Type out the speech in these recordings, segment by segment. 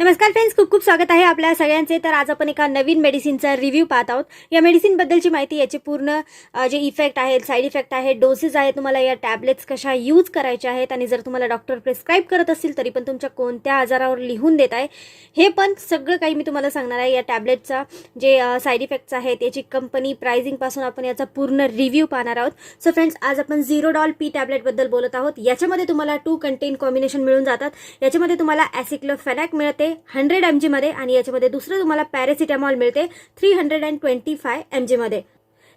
नमस्कार फ्रेंड्स खूप खूप स्वागत आहे आपल्या सगळ्यांचे. तर आज आपण एका नवीन मेडिसिनचा रिव्ह्यू पाहत आहोत. या मेडिसिनबद्दलची माहिती याचे पूर्ण जे इफेक्ट आहेत साईड इफेक्ट आहेत डोसेस आहेत तुम्हाला या टॅबलेट्स कशा यूज करायच्या आहेत आणि जर तुम्हाला डॉक्टर प्रिस्क्राईब करत असतील तरी पण तुमच्या कोणत्या आजारावर लिहून देत आहे हे पण सगळं काही मी तुम्हाला सांगणार आहे. या टॅबलेटचा जे साईड इफेक्ट्स आहेत याची कंपनी प्राइसिंगपासून आपण याचा पूर्ण रिव्ह्यू पाहणार आहोत. सो फ्रेंड्स आज आपण झिरो डॉल पी टॅबलेटबद्दल बोलत आहोत. याच्यामध्ये तुम्हाला टू कंटेन कॉम्बिनेशन मिळून जातात. याच्यामध्ये तुम्हाला ॲसिक्लोफेनॅक मिळते. हंड्रेड एम जीमध्ये आणि याच्यामध्ये दुसरं तुम्हाला पॅरेसिटामॉल मिळते three hundred and twenty five M जीमध्ये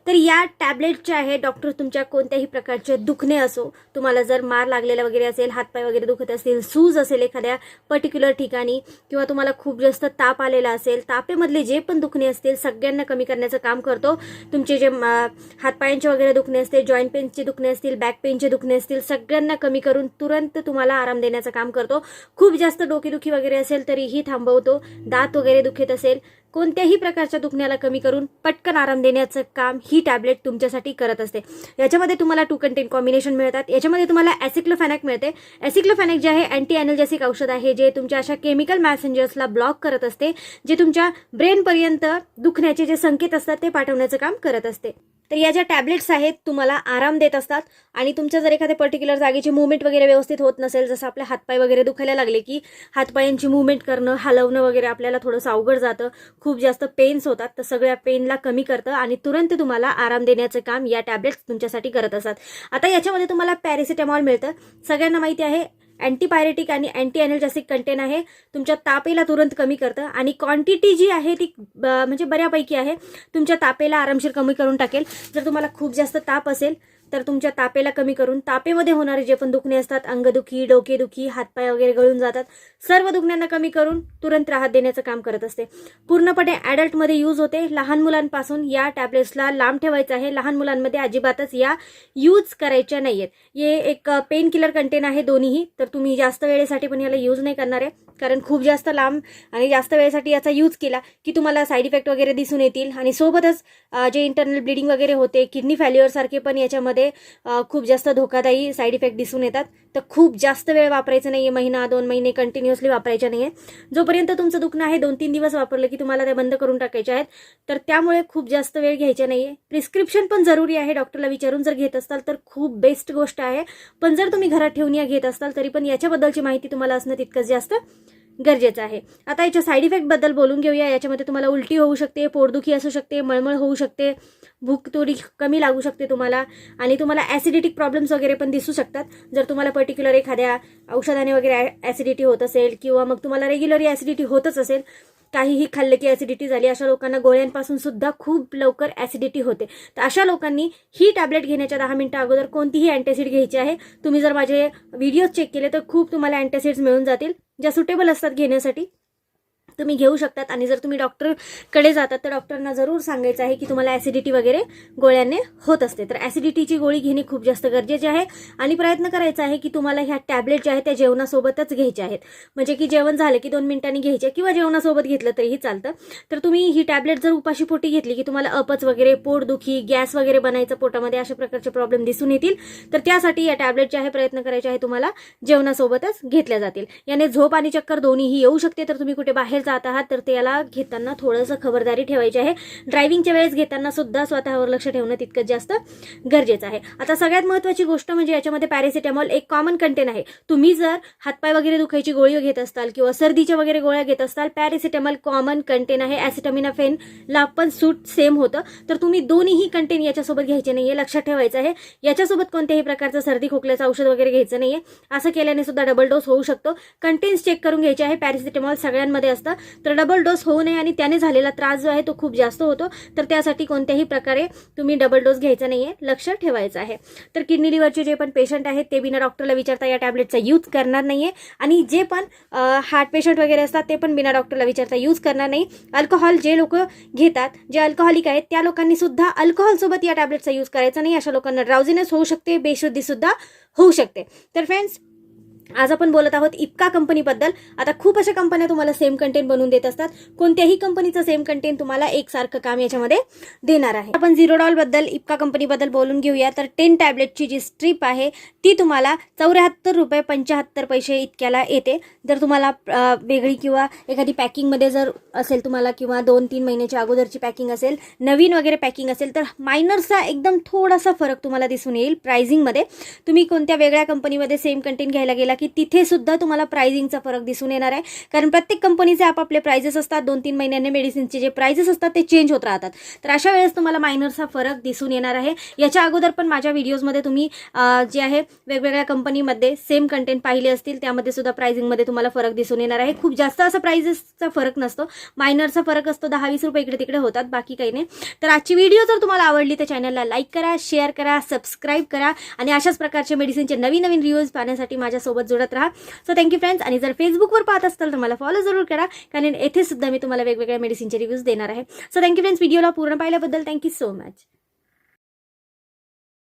तर या टॅबलेटचे आहे डॉक्टर तुमच्या कोणत्याही प्रकारचे दुखणे असो तुम्हाला जर मार लागलेला वगैरे असेल हातपाय वगैरे दुखत असतील सूज असेल एखाद्या पर्टिक्युलर ठिकाणी किंवा तुम्हाला खूप जास्त ताप आलेला असेल तापेमधले जे पण दुखणे असतील सगळ्यांना कमी करण्याचं काम करतो. तुमचे जे हातपायांचे वगैरे दुखणे असतील जॉईंट पेनचे दुखणे असतील बॅक पेनचे दुखणे असतील सगळ्यांना कमी करून तुरंत तुम्हाला आराम देण्याचं काम करतो. खूप जास्त डोकेदुखी वगैरे असेल तरीही थांबवतो. दात वगैरे दुखत असेल कोणत्याही प्रकारच्या दुखण्याला कमी करून पटकन आराम देण्याचं काम ही टॅबलेट तुमच्यासाठी करत असते. याच्यामध्ये तुम्हाला टू कंटेन कॉम्बिनेशन मिळतात. याच्यामध्ये तुम्हाला ॲसिक्लोफॅनॅक मिळते. ॲसिक्लोफॅनॅक जे आहे अँटी ॲनर्जेसिक औषध आहे जे तुमच्या अशा केमिकल मॅसेंजर्सला ब्लॉक करत असते जे तुमच्या ब्रेनपर्यंत दुखण्याचे जे संकेत असतात ते पाठवण्याचं काम करत असते. तर या ज्या टॅबलेट्स आहेत तुम्हाला आराम देत असतात आणि तुमच्या जर एखाद्या पर्टिक्युलर जागेची मुवमेंट वगैरे व्यवस्थित होत नसेल जसं आपले हातपाय वगैरे दुखायला लागले की हातपायांची मुवमेंट करणं हलवणं वगैरे आपल्याला थोडंसं अवघड जातं खूप जास्त पेन्स होतात तर सगळ्या पेनला कमी करतं आणि तुरंत तुम्हाला आराम देण्याचं काम या टॅबलेट्स तुमच्यासाठी करत असतात. आता याच्यामध्ये तुम्हाला पॅरेसिटेमॉल मिळतं. सगळ्यांना माहिती आहे अँटीबायोटिक आणि अँटी ॲनर्जेसिक कंटेन आहे. तुमच्या तापेला तुरंत कमी करतं. आणि क्वांटिटी जी आहे ती ब- म्हणजे बऱ्यापैकी आहे. तुमच्या तापेला आरामशीर कमी करून टाकेल. जर तुम्हाला खूप जास्त ताप असेल तर तुमच्या तापेला कमी करून तापेमध्ये होणारे जे पण दुखणे असतात अंगदुखी डोकेदुखी हातपाय वगैरे गळून जातात सर्व दुखण्यांना कमी करून तुरंत राहत देण्याचं काम करत असते. पूर्णपणे ॲडल्टमध्ये यूज होते. लहान मुलांपासून या टॅबलेट्सला लांब ठेवायचं आहे. लहान मुलांमध्ये अजिबातच या यूज करायच्या नाही आहेत हे एक पेन किलर कंटेन आहे दोन्हीही. तर तुम्ही जास्त वेळेसाठी पण याला यूज नाही करणार आहे. कारण खूप जास्त लांब आणि जास्त वेळेसाठी याचा यूज केला की तुम्हाला साईड इफेक्ट वगैरे दिसून येतील. आणि सोबतच जे इंटरनल ब्लिडिंग वगैरे होते किडनी फॅल्युअरसारखे पण याच्यामध्ये अ, खूप जास्त धोकादायी साईड इफेक्ट दिसून येतात. तर खूप जास्त वेळ वापरायचं नाही आहे महिना दोन महिने कंटिन्युअसली वापरायचे नाही आहे जोपर्यंत तुमचं दुखणं आहे दोन तीन दिवस वापरलं की तुम्हाला ते बंद करून टाकायचे आहेत. तर त्यामुळे खूप जास्त वेळ घ्यायचा नाही आहे प्रिस्क्रिप्शन पण जरुरी आहे डॉक्टरला विचारून जर घेत असाल तर खूप बेस्ट गोष्ट आहे. पण जर तुम्ही घरात ठेवून या घेत असाल तरी पण याच्याबद्दलची माहिती तुम्हाला असणं तितकंच जास्त. गरजेचं आहे. आता याच्या साईड इफेक्टबद्दल बोलून घेऊया. याच्यामध्ये तुम्हाला उलटी होऊ शकते पोटदुखी असू शकते मळमळ होऊ शकते भूक थोडी कमी लागू शकते तुम्हाला आणि तुम्हाला ॲसिडिटिक प्रॉब्लेम्स वगैरे पण दिसू शकतात. जर तुम्हाला पर्टिक्युलर एखाद्या औषधाने वगैरे ॲसिडिटी होत असेल किंवा मग तुम्हाला रेग्युलरली ॲसिडिटी होतच असेल काहीही खाल्लं की ॲसिडिटी झाली अशा लोकांना गोळ्यांपासून सुद्धा खूप लवकर ॲसिडिटी होते. तर अशा लोकांनी ही टॅबलेट घेण्याच्या दहा मिनटं अगोदर कोणतीही अँटॅसिड घ्यायची आहे? तुम्ही जर माझे व्हिडिओज चेक केले तर खूप तुम्हाला अँटॅसिड्स मिळून जातील ज्या सुटेबल असतात घेण्यासाठी. तुम्ही घेऊ शकतात. आणि जर तुम्ही डॉक्टरकडे जातात तर डॉक्टरांना जरूर सांगायचं आहे की तुम्हाला ॲसिडिटी वगैरे गोळ्याने होत असते. तर ॲसिडिटीची गोळी घेणे खूप जास्त गरजेचे आहे. आणि प्रयत्न करायचा आहे की तुम्हाला ह्या टॅबलेट ज्या आहेत त्या जेवणासोबतच घ्यायच्या आहेत. म्हणजे की जेवण झालं की दोन मिनिटांनी घ्यायच्या किंवा जेवणासोबत घेतलं तरीही चालतं. तर तुम्ही ही टॅबलेट जर उपाशी पोटी घेतली की तुम्हाला अपच वगैरे पोटदुखी गॅस वगैरे बनायचं पोटामध्ये अशा प्रकारचे प्रॉब्लेम दिसून येतील तर त्यासाठी या टॅबलेट जे आहे प्रयत्न करायचे आहे तुम्हाला जेवणासोबतच घेतल्या जातील. याने झोप आणि चक्कर दोन्हीही येऊ शकते. तर तुम्ही कुठे बाहेर जात आहात तर त्याला घेताना थोडंसं खबरदारी ठेवायची आहे. ड्रायव्हिंगच्या वेळेस घेताना सुद्धा स्वतःवर लक्ष ठेवणं तितकंच जास्त गरजेचं आहे. आता सगळ्यात महत्त्वाची गोष्ट म्हणजे याच्यामध्ये पॅरेसिटामॉल एक कॉमन कंटेन आहे. तुम्ही जर हातपाय वगैरे दुखायची गोळी घेत असताल किंवा सर्दीच्या वगैरे गोळ्या घेत असताल पॅरेसिटामॉल कॉमन कंटेन आहे. ॲसिटामिनाफेन ला पण सूट सेम होतं. तर तुम्ही दोन्हीही कंटेन याच्यासोबत घ्यायचे नाही आहे लक्षात ठेवायचं आहे. याच्यासोबत कोणत्याही प्रकारचं सर्दी खोकल्याचं औषध वगैरे घ्यायचं नाही आहे असं केल्याने सुद्धा डबल डोस होऊ शकतो. कंटेन्स चेक करून घ्यायचे आहे. पॅरेसिटामॉल सगळ्यांमध्ये असतं. तर डबल डोस होऊ नये आणि त्याने झालेला त्रास जो आहे तो खूप जास्त होतो. तर त्यासाठी कोणत्याही प्रकारे तुम्ही डबल डोस घ्यायचा नाहीये. लक्ष ठेवायचं आहे. तर किडनी लिव्हरचे जे पण पेशंट आहेत ते बिना डॉक्टरला विचारता या टॅबलेटचा यूज करणार नाहीये. आणि जे पण हार्ट पेशंट वगैरे असतात ते पण बिना डॉक्टरला विचारता यूज करणार नाही. अल्कोहॉल जे लोक घेतात जे अल्कोहॉलिक आहेत त्या लोकांनी सुद्धा अल्कोहोलसोबत या टॅबलेटचा यूज करायचा नाही. अशा लोकांना ड्राउझिनेस होऊ शकते बेशुद्धी सुद्धा होऊ शकते. तर फ्रेंड्स आज आपण बोलत आहोत इपका कंपनीबद्दल. आता खूप अशा कंपन्या तुम्हाला सेम कंटेंट बनवून देत असतात. कोणत्याही कंपनीचं सेम कंटेंट तुम्हाला एकसारखं काम याच्यामध्ये देणार आहे. आपण झिरो डॉलबद्दल इपका कंपनीबद्दल बोलून घेऊया. तर टेन टॅबलेटची जी स्ट्रीप आहे ती तुम्हाला चौऱ्याहत्तर रुपये पंच्याहत्तर पैसे इतक्याला येते. जर तुम्हाला वेगळी किंवा एखादी पॅकिंगमध्ये जर असेल तुम्हाला किंवा दोन तीन महिन्याच्या अगोदरची पॅकिंग असेल नवीन वगैरे पॅकिंग असेल तर मायनरचा एकदम थोडासा फरक तुम्हाला दिसून येईल प्राइसिंगमध्ये तुम्ही कोणत्या वेगळ्या कंपनीमध्ये सेम कंटेंट घ्यायला गेला की तिथे सुद्धा तुम्हाला प्राइसिंगचा फरक दिसून येणार आहे. कारण प्रत्येक कंपनीचे आपापले प्राइजेस असतात. दोन तीन महिन्यांनी मेडिसिनचे जे प्राइजेस असतात ते चेंज होत राहतात. तर अशा वेळेस तुम्हाला मायनरचा फरक दिसून येणार आहे. याच्या अगोदर पण माझ्या व्हिडिओजमध्ये तुम्ही जे आहे वेगवेगळ्या कंपनीमध्ये सेम कंटेंट पाहिले असतील. त्यामध्ये सुद्धा प्राइसिंगमध्ये तुम्हाला फरक दिसून येणार आहे. खूप जास्त असा प्राइजेसचा फरक नसतो. मायनरचा फरक असतो दहा वीस रुपये इकडे तिकडे होतात. बाकी काही नाही. तर आजची व्हिडिओ जर तुम्हाला आवडली तर चॅनलला लाईक करा शेअर करा सबस्क्राईब करा आणि अशाच प्रकारचे मेडिसिनचे नवीन नवीन रिव्ह्यूज पाहण्यासाठी माझ्यासोबत जुळत राहा. सो थँक्यू फ्रेंड्स आणि जर फेसबुकवर पाहत असाल तर मला फॉलो जरूर करा. कारण येथे सुद्धा मी तुम्हाला वेगवेगळ्या मेडिसिनचे रिव्ह्यूज देणार आहे. सो थँक्यू फ्रेंड्स व्हिडिओला पूर्ण पाहिल्याबद्दल थँक्यू सो मच